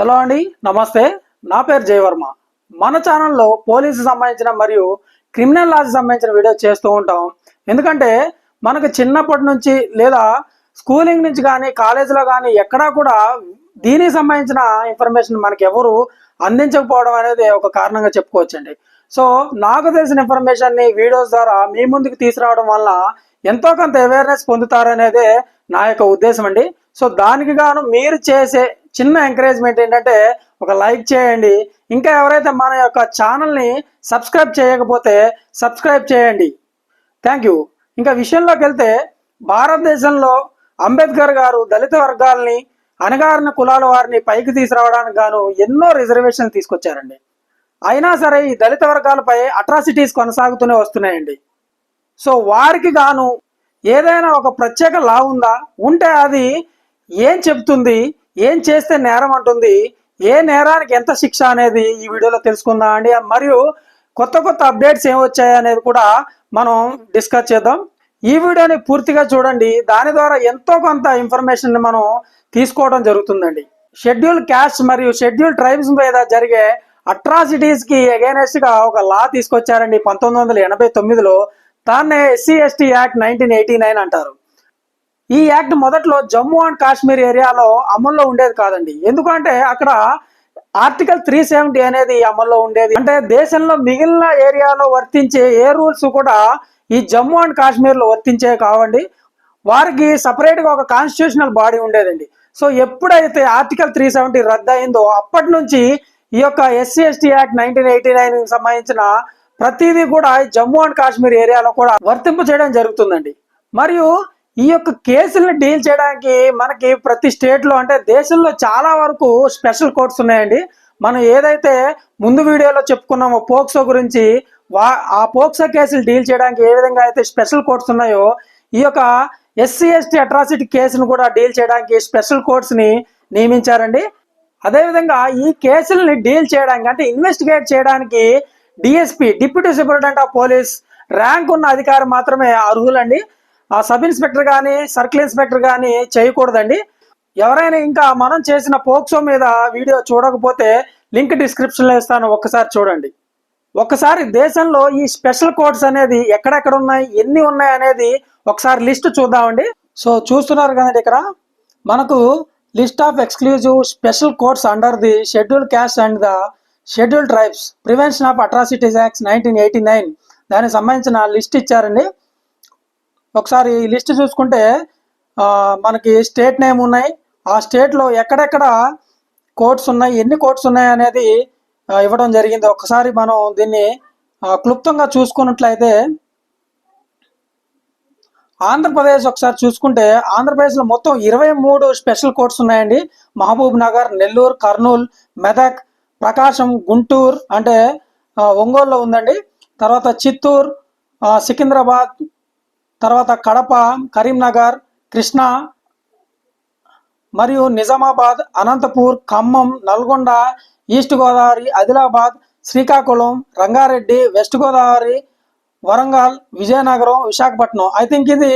Hello అండి నమస్తే. నా పేరు జయవర్మ. మన ఛానల్లో పోలీసు సంబంధించిన మరియు క్రిమినల్ లాస్ సంబంధించిన వీడియో చేస్తూ ఉంటాం. ఎందుకంటే మనకు చిన్నప్పటి నుంచి లేదా స్కూలింగ్ నుంచి కానీ కాలేజీలో కానీ ఎక్కడా కూడా దీనికి సంబంధించిన ఇన్ఫర్మేషన్ మనకి ఎవరు అందించకపోవడం అనేది ఒక కారణంగా చెప్పుకోవచ్చండి. సో నాకు తెలిసిన ఇన్ఫర్మేషన్ని వీడియోస్ ద్వారా మీ ముందుకు తీసుకురావడం వల్ల ఎంతో కొంత అవేర్నెస్ పొందుతారనేదే నా యొక్క ఉద్దేశం అండి సో దానికి గాను మీరు చేసే చిన్న ఎంకరేజ్మెంట్ ఏంటంటే ఒక లైక్ చేయండి. ఇంకా ఎవరైతే మన యొక్క ఛానల్ని సబ్స్క్రైబ్ చేయకపోతే సబ్స్క్రైబ్ చేయండి. థ్యాంక్ యూ ఇంకా విషయంలోకి వెళ్తే భారతదేశంలో అంబేద్కర్ గారు దళిత వర్గాల్ని అణగారిన కులాల వారిని పైకి తీసుకురావడానికి గాను ఎన్నో రిజర్వేషన్లు తీసుకొచ్చారండి. అయినా సరే ఈ దళిత వర్గాలపై అట్రాసిటీస్ కొనసాగుతూనే వస్తున్నాయండి. సో వారికి గాను ఏదైనా ఒక ప్రత్యేక లా ఉందా? ఉంటే అది ఏం చెప్తుంది? ఏం చేస్తే నేరం అంటుంది? ఏ నేరానికి ఎంత శిక్ష అనేది ఈ వీడియోలో తెలుసుకుందాం అండి. మరియు కొత్త కొత్త అప్డేట్స్ ఏం వచ్చాయి అనేది కూడా మనం డిస్కస్ చేద్దాం. ఈ వీడియోని పూర్తిగా చూడండి. దాని ద్వారా ఎంతో కొంత ఇన్ఫర్మేషన్ మనం తీసుకోవడం జరుగుతుందండి. షెడ్యూల్ క్యాస్ట్ మరియు షెడ్యూల్ ట్రైబ్స్ మీద జరిగే అట్రాసిటీస్కి గా ఒక లా తీసుకొచ్చారండి. పంతొమ్మిది వందల ఎనభై తొమ్మిదిలో దాన్నే SC ST act nineteen eighty nine అంటారు. ఈ యాక్ట్ మొదట్లో జమ్మూ అండ్ కాశ్మీర్ ఏరియాలో అమల్లో ఉండేది కాదండి. ఎందుకంటే అక్కడ ఆర్టికల్ త్రీ సెవెంటీ అనేది అమల్లో ఉండేది. అంటే దేశంలో మిగిలిన ఏరియాలో వర్తించే ఏ రూల్స్ కూడా ఈ జమ్మూ అండ్ కాశ్మీర్లో వర్తించే కావండి. వారికి సపరేట్గా ఒక కాన్స్టిట్యూషనల్ బాడీ ఉండేదండి. సో ఎప్పుడైతే ఆర్టికల్ త్రీ సెవెంటీ రద్దయిందో అప్పటి నుంచి ఈ యొక్క SC ST act nineteen eighty nine సంబంధించిన ప్రతిదీ కూడా జమ్మూ అండ్ కాశ్మీర్ ఏరియాలో కూడా వర్తింపు చేయడం జరుగుతుందండి. మరియు ఈ యొక్క కేసులను డీల్ చేయడానికి మనకి ప్రతి స్టేట్లో అంటే దేశంలో చాలా వరకు స్పెషల్ కోర్ట్స్ ఉన్నాయండి. మనం ఏదైతే ముందు వీడియోలో చెప్పుకున్నామో పోక్సో గురించి వా ఆ పోక్సో కేసులు డీల్ చేయడానికి ఏ విధంగా అయితే స్పెషల్ కోర్ట్స్ ఉన్నాయో ఈ యొక్క ఎస్సీ ఎస్టీ అట్రాసిటీ కేసును కూడా డీల్ చేయడానికి స్పెషల్ కోర్ట్స్ని నియమించారండి. అదేవిధంగా ఈ కేసుల్ని డీల్ చేయడానికి అంటే ఇన్వెస్టిగేట్ చేయడానికి DSP deputy superintendent of police rank ఉన్న అధికారి మాత్రమే అర్హులండి. ఆ సబ్ ఇన్స్పెక్టర్ కానీ సర్కిల్ ఇన్స్పెక్టర్ కానీ చేయకూడదండి. ఎవరైనా ఇంకా మనం చేసిన పోక్సో మీద వీడియో చూడకపోతే లింక్ డిస్క్రిప్షన్లో ఇస్తాను ఒక్కసారి చూడండి. ఒకసారి దేశంలో ఈ స్పెషల్ కోర్ట్స్ అనేది ఎక్కడెక్కడ ఉన్నాయి ఎన్ని ఉన్నాయి అనేది ఒకసారి లిస్ట్ చూద్దామండి. సో చూస్తున్నారు కదండి ఇక్కడ. మనకు list of exclusive special courts under the schedule caste and the schedule tribes prevention of atrocities acts nineteen eighty nine. దానికి సంబంధించిన లిస్ట్ ఇచ్చారండి. ఒకసారి లిస్ట్ చూసుకుంటే మనకి స్టేట్ నేమ్ ఉన్నాయి. ఆ స్టేట్లో ఎక్కడెక్కడ కోర్ట్స్ ఉన్నాయి ఎన్ని కోర్ట్స్ ఉన్నాయి అనేది ఇవ్వడం జరిగింది. ఒకసారి మనం దీన్ని క్లుప్తంగా చూసుకున్నట్లయితే ఆంధ్రప్రదేశ్ ఒకసారి చూసుకుంటే ఆంధ్రప్రదేశ్లో మొత్తం ఇరవై మూడు స్పెషల్ కోర్ట్స్ ఉన్నాయండి. మహబూబ్ నగర్ నెల్లూరు కర్నూలు మెదక్ ప్రకాశం గుంటూరు అంటే ఒంగోలులో ఉందండి. తర్వాత చిత్తూరు సికింద్రాబాద్ తర్వాత కడప కరీంనగర్ కృష్ణా మరియు Nizamabad Anantapur Khammam Nalgonda east Godavari Adilabad Srikakulam Rangareddy west Godavari Warangal Vizianagaram Visakhapatnam. I think ఇది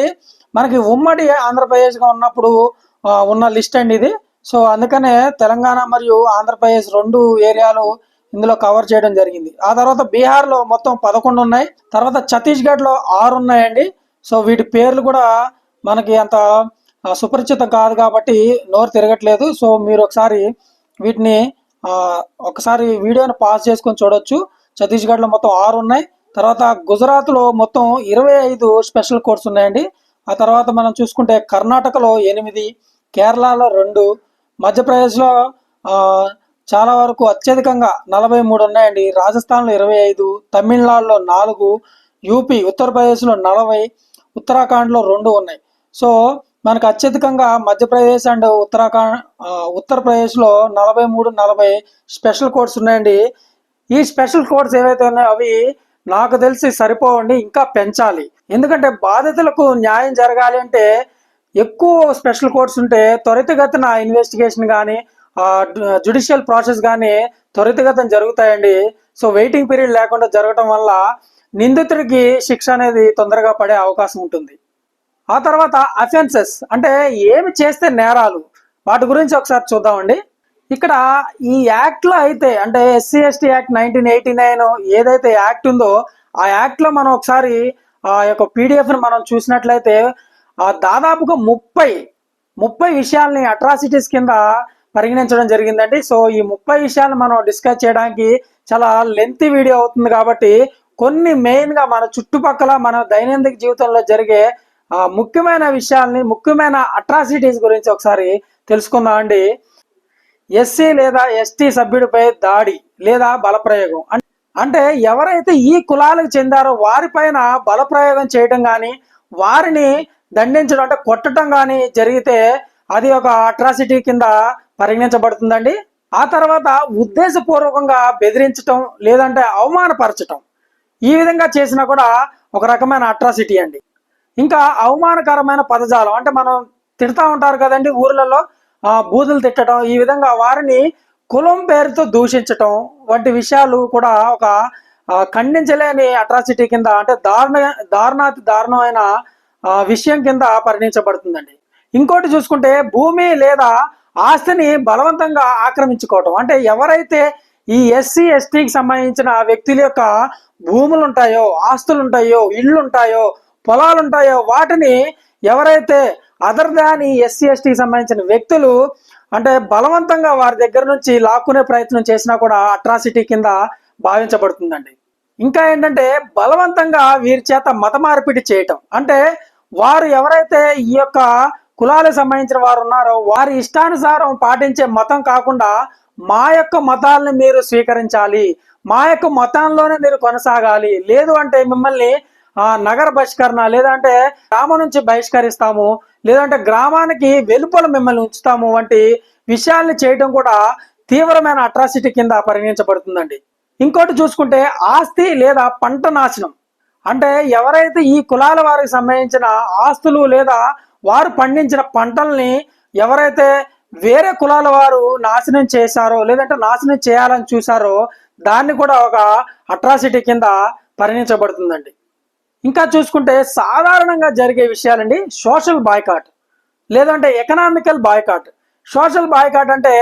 మనకి ఉమ్మడి ఆంధ్రప్రదేశ్గా ఉన్నప్పుడు ఉన్న లిస్ట్ అండి ఇది. సో అందుకనే తెలంగాణ మరియు ఆంధ్రప్రదేశ్ రెండు ఏరియాలు ఇందులో కవర్ చేయడం జరిగింది. ఆ తర్వాత బీహార్లో మొత్తం పదకొండు ఉన్నాయి. తర్వాత ఛత్తీస్గఢ్లో ఆరు ఉన్నాయండి. సో వీటి పేర్లు కూడా మనకి అంత సుపరిచితం కాదు కాబట్టి నోరు తిరగట్లేదు. సో మీరు ఒకసారి వీటిని ఒకసారి వీడియోని పాస్ చేసుకొని చూడొచ్చు. ఛత్తీస్గఢ్లో మొత్తం ఆరు ఉన్నాయి. తర్వాత గుజరాత్లో మొత్తం ఇరవై ఐదు స్పెషల్ కోర్స్ ఉన్నాయండి. ఆ తర్వాత మనం చూసుకుంటే కర్ణాటకలో ఎనిమిది కేరళలో రెండు మధ్యప్రదేశ్లో చాలా వరకు అత్యధికంగా నలభై మూడు ఉన్నాయండి. రాజస్థాన్లో ఇరవై ఐదు తమిళనాడులో నాలుగు యూపీ ఉత్తరప్రదేశ్లో నలభై ఉత్తరాఖండ్లో రెండు ఉన్నాయి. సో మనకు అత్యధికంగా మధ్యప్రదేశ్ అండ్ ఉత్తరాఖండ్ ఉత్తరప్రదేశ్లో నలభై మూడు నలభై స్పెషల్ కోడ్స్ ఉన్నాయండి. ఈ స్పెషల్ కోడ్స్ ఏవైతే ఉన్నాయో అవి నాకు తెలిసి సరిపోవండి ఇంకా పెంచాలి. ఎందుకంటే బాధితులకు న్యాయం జరగాలి అంటే ఎక్కువ స్పెషల్ కోర్ట్స్ ఉంటే త్వరితగతిన ఇన్వెస్టిగేషన్ కానీ జుడిషియల్ ప్రాసెస్ కానీ త్వరితగతిన జరుగుతాయండి. సో వెయిటింగ్ పీరియడ్ లేకుండా జరగటం వల్ల నిందితుడికి శిక్ష అనేది తొందరగా పడే అవకాశం ఉంటుంది. ఆ తర్వాత అఫెన్సెస్ అంటే ఏమి చేస్తే నేరాలు? వాటి గురించి ఒకసారి చూద్దామండి. ఇక్కడ ఈ యాక్ట్లో అయితే అంటే SC ST act nineteen eighty nine ఏదైతే యాక్ట్ ఉందో ఆ యాక్ట్లో మనం ఒకసారి ఆ యొక్క పీడిఎఫ్ని మనం చూసినట్లయితే ఆ దాదాపుగా ముప్పై ముప్పై విషయాల్ని అట్రాసిటీస్ కింద పరిగణించడం జరిగిందండి. సో ఈ ముప్పై విషయాలను మనం డిస్కస్ చేయడానికి చాలా లెంతీ వీడియో అవుతుంది కాబట్టి కొన్ని మెయిన్గా మన చుట్టుపక్కల మన దైనందిక జీవితంలో జరిగే ముఖ్యమైన విషయాల్ని ముఖ్యమైన అట్రాసిటీస్ గురించి ఒకసారి తెలుసుకుందాం అండి. ఎస్సీ లేదా ఎస్టీ సభ్యుడిపై దాడి లేదా బలప్రయోగం. అంటే ఎవరైతే ఈ కులాలకు చెందారో వారిపైన బలప్రయోగం చేయటం కానీ వారిని దండించడం అంటే కొట్టడం కానీ జరిగితే అది ఒక అట్రాసిటీ కింద పరిగణించబడుతుందండి. ఆ తర్వాత ఉద్దేశపూర్వకంగా బెదిరించటం లేదంటే అవమానపరచటం. ఈ విధంగా చేసినా కూడా ఒక రకమైన అట్రాసిటీ అండి. ఇంకా అవమానకరమైన పదజాలం అంటే మనం తిడతా ఉంటారు కదండి ఊర్లలో బూదులు బూతులు తిట్టడం ఈ విధంగా వారిని కులం పేరుతో దూషించటం వంటి విషయాలు కూడా ఒక ఖండించలేని అట్రాసిటీ కింద అంటే దారుణ దారుణాతి దారుణమైన విషయం కింద పరిణించబడుతుందండి. ఇంకోటి చూసుకుంటే భూమి లేదా ఆస్తిని బలవంతంగా ఆక్రమించుకోవటం అంటే ఎవరైతే ఈ ఎస్సీ ఎస్టీకి సంబంధించిన వ్యక్తుల యొక్క భూములు ఉంటాయో ఆస్తులు ఉంటాయో ఇళ్ళు ఉంటాయో పొలాలు ఉంటాయో వాటిని ఎవరైతే అదర్ దాన్ ఈ ఎస్సీ ఎస్టీకి సంబంధించిన వ్యక్తులు అంటే బలవంతంగా వారి దగ్గర నుంచి లాక్కునే ప్రయత్నం చేసినా కూడా అట్రాసిటీ కింద భావించబడుతుందండి. ఇంకా ఏంటంటే బలవంతంగా వీరి చేత మత మార్పిడి చేయటం. అంటే వారు ఎవరైతే ఈ యొక్క కులాలకు సంబంధించిన వారు ఉన్నారో వారి ఇష్టానుసారం పాటించే మతం కాకుండా మా యొక్క మతాలను మీరు స్వీకరించాలి. మా యొక్క మతంలోనే మీరు కొనసాగాలి. లేదు అంటే మిమ్మల్ని ఆ, నగర బహిష్కరణ లేదంటే గ్రామం నుంచి బహిష్కరిస్తాము. లేదంటే గ్రామానికి వెలుపల మిమ్మల్ని ఉంచుతాము వంటి విషయాల్ని చేయడం కూడా తీవ్రమైన అట్రాసిటీ కింద పరిగణించబడుతుందండి. ఇంకోటి చూసుకుంటే ఆస్తి లేదా పంట నాశనం. అంటే ఎవరైతే ఈ కులాల వారికి సంబంధించిన ఆస్తులు లేదా వారు పండించిన పంటల్ని ఎవరైతే వేరే కులాల వారు నాశనం చేశారో లేదంటే నాశనం చేయాలని చూశారో దాన్ని కూడా ఒక అట్రాసిటీ కింద పరిగణించబడుతుందండి ఇంకా చూసుకుంటే సాధారణంగా జరిగే విషయాలండి సోషల్ బాయ్కాట్ లేదంటే ఎకనామికల్ బాయ్కాట్ సోషల్ బాయ్కాట్ అంటే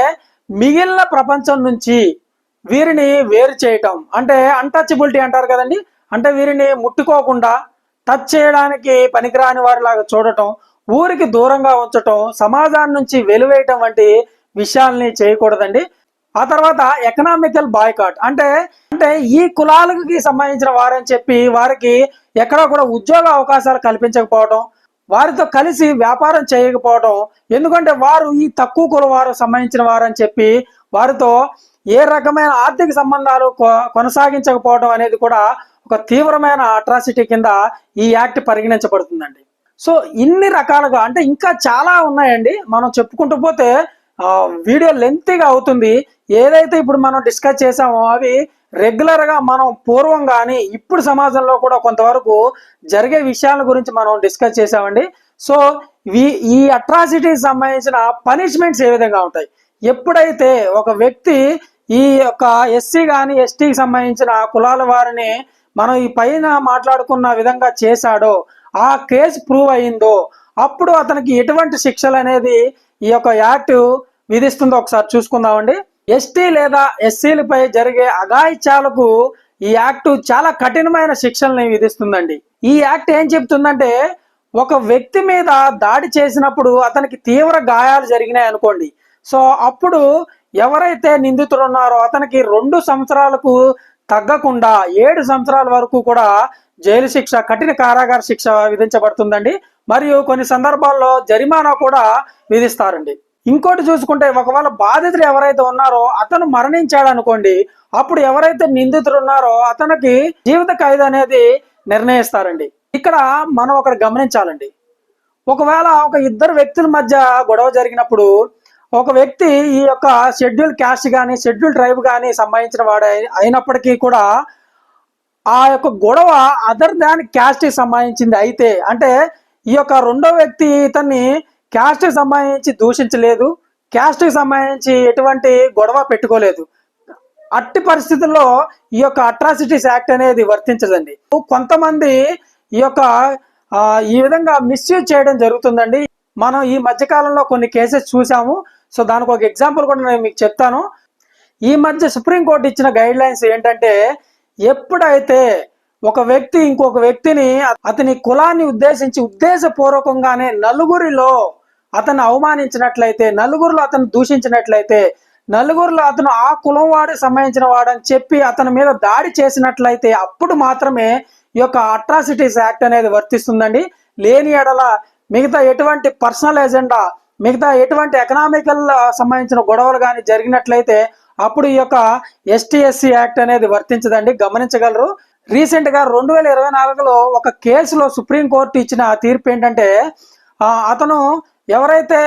మిగిలిన ప్రపంచం నుంచి వీరిని వేరు చేయటం. అంటే అన్టచబిలిటీ అంటారు కదండి అంటే వీరిని ముట్టుకోకుండా టచ్ చేయడానికి పనికిరాని వారిలాగా చూడటం ఊరికి దూరంగా ఉంచటం సమాజాన్ని నుంచి వెలువేయటం వంటి విషయాల్ని చేయకూడదండి. ఆ తర్వాత ఎకనామికల్ బాయ్కాట్ అంటే అంటే ఈ కులాలకి సంబంధించిన వారని చెప్పి వారికి ఎక్కడా కూడా ఉద్యోగ అవకాశాలు కల్పించకపోవడం వారితో కలిసి వ్యాపారం చేయకపోవడం ఎందుకంటే వారు ఈ తక్కువ కుల వారు సంబంధించిన వారని చెప్పి వారితో ఏ రకమైన ఆర్థిక సంబంధాలు కొనసాగించకపోవడం అనేది కూడా ఒక తీవ్రమైన అట్రాసిటీ కింద ఈ యాక్ట్ పరిగణించబడుతుందండి. సో ఇన్ని రకాలుగా అంటే ఇంకా చాలా ఉన్నాయండి. మనం చెప్పుకుంటూ పోతే వీడియో లెంతీగా అవుతుంది. ఏదైతే ఇప్పుడు మనం డిస్కస్ చేసామో అవి రెగ్యులర్గా మనం పూర్వం కానీ ఇప్పుడు సమాజంలో కూడా కొంతవరకు జరిగే విషయాల గురించి మనం డిస్కస్ చేసామండి సో ఈ ఈ అట్రాసిటీకి సంబంధించిన పనిష్మెంట్స్ ఏ విధంగా ఉంటాయి? ఎప్పుడైతే ఒక వ్యక్తి ఈ యొక్క ఎస్సీ కానీ ఎస్టీకి సంబంధించిన కులాల వారిని మనం ఈ పైన మాట్లాడుకున్న విధంగా చేశాడో ఆ కేసు ప్రూవ్ అయిందో అప్పుడు అతనికి ఎటువంటి శిక్షలు అనేది ఈ యొక్క యాక్ట్ విధిస్తుందో ఒకసారి చూసుకుందామండి. ఎస్టీ లేదా ఎస్సీలపై జరిగే అఘాయిత్యాలకు ఈ యాక్ట్ చాలా కఠినమైన శిక్షల్ని విధిస్తుందండి. ఈ యాక్ట్ ఏం చెప్తుందంటే ఒక వ్యక్తి మీద దాడి చేసినప్పుడు అతనికి తీవ్ర గాయాలు జరిగినాయి అనుకోండి. సో అప్పుడు ఎవరైతే నిందితులు ఉన్నారో అతనికి రెండు సంవత్సరాలకు తగ్గకుండా ఏడు సంవత్సరాల వరకు కూడా జైలు శిక్ష కఠిన కారాగార శిక్ష విధించబడుతుందండి. మరియు కొన్ని సందర్భాల్లో జరిమానా కూడా విధిస్తారండి. ఇంకోటి చూసుకుంటే ఒకవేళ బాధితులు ఎవరైతే ఉన్నారో అతను మరణించాడు అనుకోండి అప్పుడు ఎవరైతే నిందితులు ఉన్నారో అతనికి జీవిత ఖైదు అనేది నిర్ణయిస్తారండి. ఇక్కడ మనం ఒకటి గమనించాలండి. ఒకవేళ ఒక ఇద్దరు వ్యక్తుల మధ్య గొడవ జరిగినప్పుడు ఒక వ్యక్తి ఈ యొక్క షెడ్యూల్ క్యాస్ట్ కానీ షెడ్యూల్ డ్రైవ్ కానీ సంబంధించిన వాడు అయి- అయినప్పటికీ కూడా ఆ యొక్క గొడవ అదర్ దాన్ క్యాస్ట్ సంబంధించింది అయితే అంటే ఈ యొక్క రెండో వ్యక్తి ఇతన్ని క్యాస్ట్ సంబంధించి దూషించలేదు క్యాస్ట్ సంబంధించి ఎటువంటి గొడవ పెట్టుకోలేదు. అట్టి పరిస్థితుల్లో ఈ యొక్క అట్రాసిటీస్ యాక్ట్ అనేది వర్తించదండి. కొంతమంది ఈ యొక్క ఈ విధంగా మిస్యూజ్ చేయడం జరుగుతుందండి. మనం ఈ మధ్య కాలంలో కొన్ని కేసెస్ చూసాము. సో దానికి ఒక ఎగ్జాంపుల్ కూడా నేను మీకు చెప్తాను. ఈ మధ్య సుప్రీంకోర్టు ఇచ్చిన గైడ్ లైన్స్ ఏంటంటే ఎప్పుడైతే ఒక వ్యక్తి ఇంకొక వ్యక్తిని అతని కులాన్ని ఉద్దేశించి ఉద్దేశపూర్వకంగానే నలుగురిలో అతను అవమానించినట్లయితే నలుగురిలో అతను దూషించినట్లయితే నలుగురిలో అతను ఆ కులం వాడికి సంబంధించిన వాడని చెప్పి అతని మీద దాడి చేసినట్లయితే అప్పుడు మాత్రమే ఈ యొక్క అట్రాసిటీస్ యాక్ట్ అనేది వర్తిస్తుందండి. లేని ఎడల మిగతా ఎటువంటి పర్సనల్ ఎజెండా మిగతా ఎటువంటి ఎకనామికల్ సంబంధించిన గొడవలు కానీ జరిగినట్లయితే అప్పుడు ఈ యొక్క ఎస్టీఎస్సీ యాక్ట్ అనేది వర్తించదండి. గమనించగలరు. రీసెంట్గా రెండు వేల ఇరవై నాలుగులో ఒక కేసులో సుప్రీంకోర్టు ఇచ్చిన తీర్పు ఏంటంటే అతను ఎవరైతే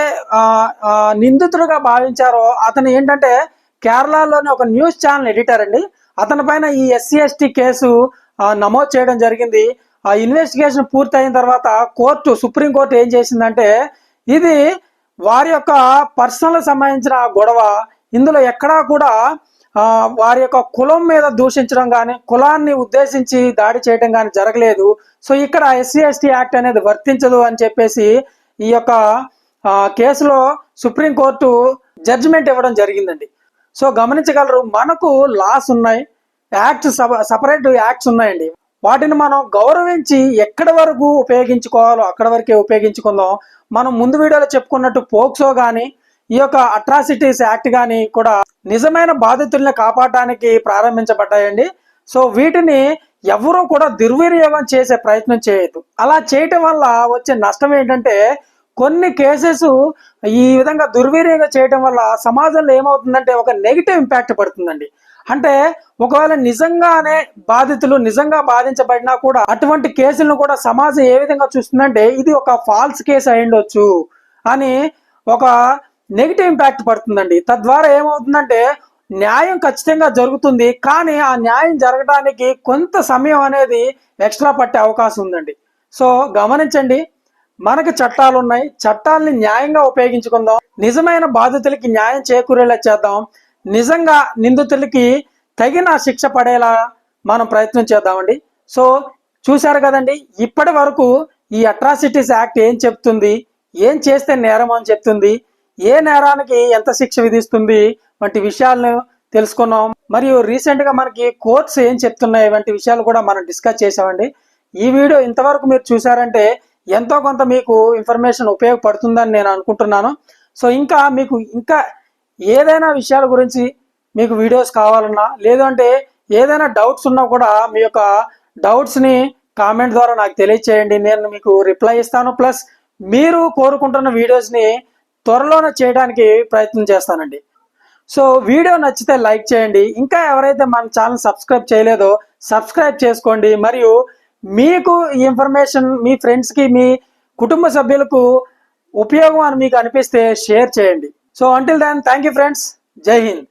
నిందితుడుగా భావించారో అతను ఏంటంటే కేరళలోని ఒక న్యూస్ ఛానల్ ఎడిటర్ అండి. అతని పైన ఈ ఎస్సీ ఎస్టీ కేసు నమోదు చేయడం జరిగింది. ఆ ఇన్వెస్టిగేషన్ పూర్తయిన తర్వాత కోర్టు సుప్రీంకోర్టు ఏం చేసిందంటే ఇది వారి యొక్క పర్సనల్ సంబంధించిన గొడవ ఇందులో ఎక్కడా కూడా వారి యొక్క కులం మీద దూషించడం కానీ కులాన్ని ఉద్దేశించి దాడి చేయడం కానీ జరగలేదు. సో ఇక్కడ ఎస్సీ ఎస్టీ యాక్ట్ అనేది వర్తించదు అని చెప్పేసి ఈ యొక్క కేసులో సుప్రీంకోర్టు జడ్జిమెంట్ ఇవ్వడం జరిగిందండి. సో గమనించగలరు మనకు లాస్ ఉన్నాయి యాక్ట్స్ సపరేట్ యాక్ట్స్ ఉన్నాయండి. వాటిని మనం గౌరవించి ఎక్కడి వరకు ఉపయోగించుకోవాలో అక్కడ వరకే ఉపయోగించుకుందాం. మనం ముందు వీడియోలో చెప్పుకున్నట్టు పోక్సో కానీ ఈ యొక్క అట్రాసిటీస్ యాక్ట్ కానీ కూడా నిజమైన బాధితుల్ని కాపాడటానికి ప్రారంభించబడ్డాయండి. సో వీటిని ఎవరూ కూడా దుర్వినియోగం చేసే ప్రయత్నం చేయొద్దు. అలా చేయటం వల్ల వచ్చే నష్టం ఏంటంటే కొన్ని కేసెస్ ఈ విధంగా దుర్వినియోగం చేయటం వల్ల సమాజంలో ఏమవుతుందంటే ఒక నెగిటివ్ ఇంపాక్ట్ పడుతుందండి. అంటే ఒకవేళ నిజంగానే బాధితులు నిజంగా బాధించబడినా కూడా అటువంటి కేసులను కూడా సమాజం ఏ విధంగా చూస్తుందంటే ఇది ఒక ఫాల్స్ కేసు అయ్యుండొచ్చు అని ఒక నెగిటివ్ ఇంపాక్ట్ పడుతుందండి. తద్వారా ఏమవుతుందంటే న్యాయం ఖచ్చితంగా జరుగుతుంది కానీ ఆ న్యాయం జరగడానికి కొంత సమయం అనేది ఎక్స్ట్రా పట్టే అవకాశం ఉందండి. సో గమనించండి మనకు చట్టాలు ఉన్నాయి. చట్టాలని న్యాయంగా ఉపయోగించుకుందాం. నిజమైన బాధితులకి న్యాయం చేకూరేలా చేద్దాం. నిజంగా నిందితులకి తగిన శిక్ష పడేలా మనం ప్రయత్నం చేద్దామండి. సో చూశారు కదండి ఇప్పటి వరకు ఈ అట్రాసిటీస్ యాక్ట్ ఏం చెప్తుంది? ఏం చేస్తే నేరం అని చెప్తుంది? ఏ నేరానికి ఎంత శిక్ష విధిస్తుంది? వంటి విషయాలను తెలుసుకున్నాం. మరియు రీసెంట్గా మనకి కోర్ట్స్ ఏం చెప్తున్నాయి? వంటి విషయాలు కూడా మనం డిస్కస్ చేసామండి ఈ వీడియో ఇంతవరకు మీరు చూసారంటే ఎంతో కొంత మీకు ఇన్ఫర్మేషన్ ఉపయోగపడుతుందని నేను అనుకుంటున్నాను. సో ఇంకా మీకు ఇంకా ఏదైనా విషయాల గురించి మీకు వీడియోస్ కావాలన్నా లేదంటే ఏదైనా డౌట్స్ ఉన్నా కూడా మీ యొక్క డౌట్స్ని కామెంట్ ద్వారా నాకు తెలియచేయండి. నేను మీకు రిప్లై ఇస్తాను. ప్లస్ మీరు కోరుకుంటున్న వీడియోస్ని త్వరలోనే చేయడానికి ప్రయత్నం చేస్తానండి. సో వీడియో నచ్చితే లైక్ చేయండి. ఇంకా ఎవరైతే మన ఛానల్ సబ్స్క్రైబ్ చేయలేదో సబ్స్క్రైబ్ చేసుకోండి. మరియు మీకు ఈ ఇన్ఫర్మేషన్ మీ ఫ్రెండ్స్కి మీ కుటుంబ సభ్యులకు ఉపయోగం అని మీకు అనిపిస్తే షేర్ చేయండి. So until then thank you friends జై హింద్.